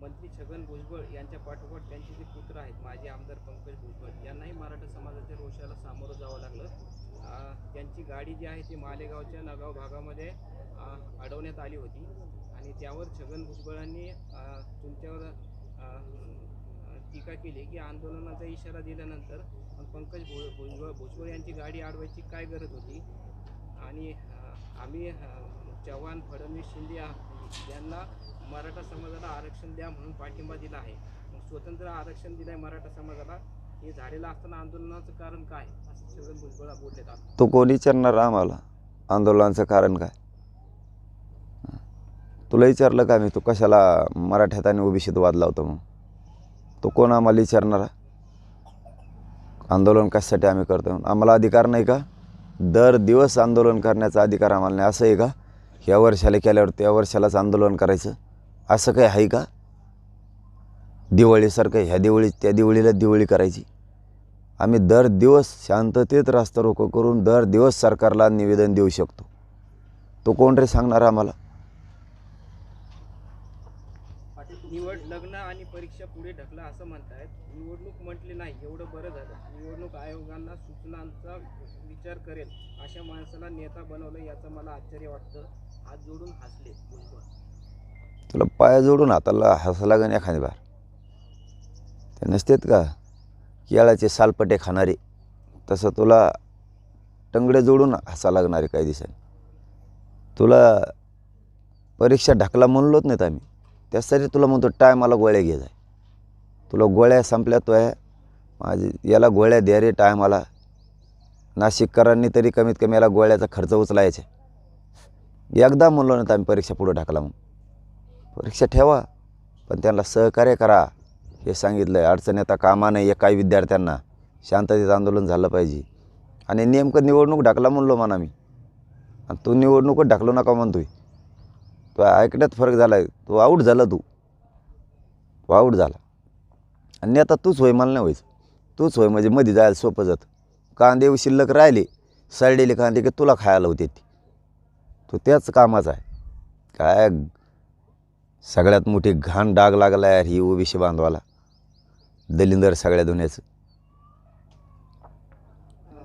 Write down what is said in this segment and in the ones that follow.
मंत्री छगन भुजबळ यांच्या पाठोपाठ त्यांचे जे पुत्र आहेत माजी आमदार पंकज भुजबळ यांनाही मराठा समाजाच्या रोषाला सामोरं जावं लागलं. त्यांची गाडी जी आहे ती मालेगावच्या नगाव भागामध्ये अडवण्यात आली होती. आणि त्यावर छगन भुजबळांनी तुमच्यावर टीका केली की आंदोलनाचा इशारा दिल्यानंतर पंकज भु भुजबळ भुजबळ यांची गाडी अडवायची काय गरज होती? आणि आम्ही चव्हाण फडणवीस शिंदे यांना मराठा समाजाला आरक्षण द्या म्हणून पाठिंबा दिला आहे. मग स्वतंत्र आरक्षण दिलं आहे मराठा समाजाला हे झालेलं असताना आंदोलनाचं कारण काय? असं छगन भुजबळ बोलले तो कोण विचारणार आम्हाला? आंदोलनाचं कारण काय? तुला विचारलं का मी? तू कशाला मराठ्यात आणि ओबीसीत वाद लावतो मग? तो कोण आम्हाला विचारणार? आंदोलन कशासाठी आम्ही करतो आम्हाला अधिकार नाही का? दर दिवस आंदोलन करण्याचा अधिकार आम्हाला नाही. असं आहे का? ह्या वर्षाला केल्यावर त्या वर्षालाच आंदोलन करायचं. असं काही आहे का? दिवाळीसारखं ह्या दिवाळी त्या दिवाळीला दिवाळी करायची. आम्ही दर दिवस शांततेत रास्ता रोको करून दर दिवस सरकारला निवेदन देऊ शकतो. तो कोण रे सांगणार आम्हाला? निवड लग्न आणि परीक्षा पुढे ढकला असं म्हणतायत. निवडणूक म्हटली नाही एवढं बरं झालं. निवडणूक आयोगांना सूचनांचा विचार करेल अशा माणसाला नेता बनवलं याचं मला आश्चर्य वाटतं. तुला पाय जोडून हाताला हसा लागन एखादी बार. ते नसतेत का? केळाचे सालपटे खाणारे. तसं तुला टंगडे जोडून हसा लागणारे काही दिवसांनी तुला परीक्षा ढकला म्हणलोच नाहीत आम्ही. त्यासाठी तुला म्हणतो टायमाला गोळ्या घे जाय. तुला गोळ्या संपल्या तो आहे. माझी याला गोळ्या द्या रे टायमाला. नाशिककरांनी तरी कमीत कमी याला गोळ्याचा खर्च उचलायचा एकदा म्हणलो नाही आम्ही परीक्षा पुढं ढकला मग परीक्षा ठेवा पण त्यांना सहकार्य करा. हे सांगितलं आहे अडचण येता कामा नाही काही विद्यार्थ्यांना शांततेत आंदोलन झालं पाहिजे. आणि नेमकं निवडणूक ढकला म्हणलो म्हणा मी. आणि तू निवडणूकच ढकलू नका म्हणतोय. तो ऐकण्यात फरक झाला आहे तू आऊट झाला तू. तू आऊट झाला. आणि आता तूच होय मला नाही व्हायचं. तूच होय म्हणजे मध्ये जायला सोपं जातं. कांदे शिल्लक राहिले. सडलेले कांदे की तुला खायला होते ती. तो त्याच कामाचा आहे. काय? सगळ्यात मोठी घाण डाग लागला यार ही ओबीसी बांधवाला. दलिंदर सगळ्या दुनियाचं.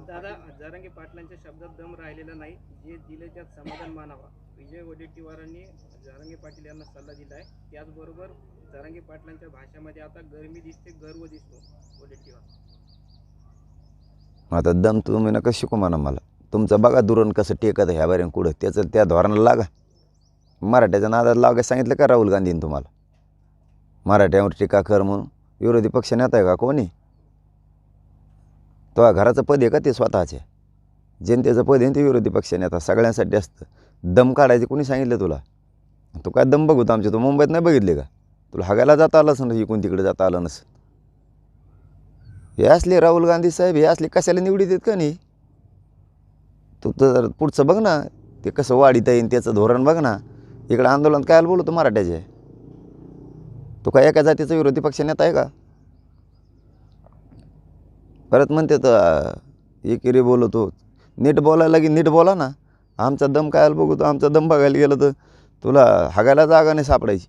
दादा जरांगे पाटलांच्या शब्दात दम राहिलेला नाही. जे दिले त्यात समाधान मानावा. विजय वडेट्टीवारांनी जरांगे पाटील यांना सल्ला दिला आहे. त्याचबरोबर जरांगे पाटलांच्या भाषेमध्ये आता गरमी दिसते गर्व दिसतो वडेट्टीवार आता दम तुम्ही नका शिकू म्हणा मला. तुमचं बघा दुरण कसं टेकत ह्या बऱ्यान कुठं. त्याचं त्या धोरणाला लागा. मराठ्याच्या नादात लागायला सांगितलं का राहुल गांधीनं तुम्हाला? मराठ्यावर टीका कर म्हणून. विरोधी पक्ष नेता आहे का कोणी? तो घराचं पद आहे का ते स्वतःचे? जनतेचं पद आहे ते विरोधी पक्ष नेता. सगळ्यांसाठी असतं. दम काढायचे कोणी सांगितलं तुला? तू काय दम बघू आमच्या तू मुंबईत नाही बघितले का? तुला हागायला जाता आलं असं इकून तिकडे जाता आलं नसं हे असले राहुल गांधी साहेब हे असले कशाला निवडीत आहेत का नाही? तू तर पुढचं बघ ना ते कसं वाढीता येईन त्याचं धोरण बघ ना. इकडं आंदोलन कायला बोलवतो मराठ्याचे? तो काय एका जातीचा विरोधी पक्ष नेता आहे का? परत म्हणते तर एकेरी बोलतो नीट बोलायला की नीट बोला ना. आमचा दम कायला बघू तो आमचा दम बघायला गेलं तर तुला हागायला जागा नाही सापडायची.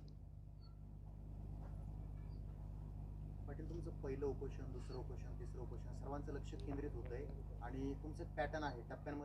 पॅटर्न आहे टप्प्यांमध्ये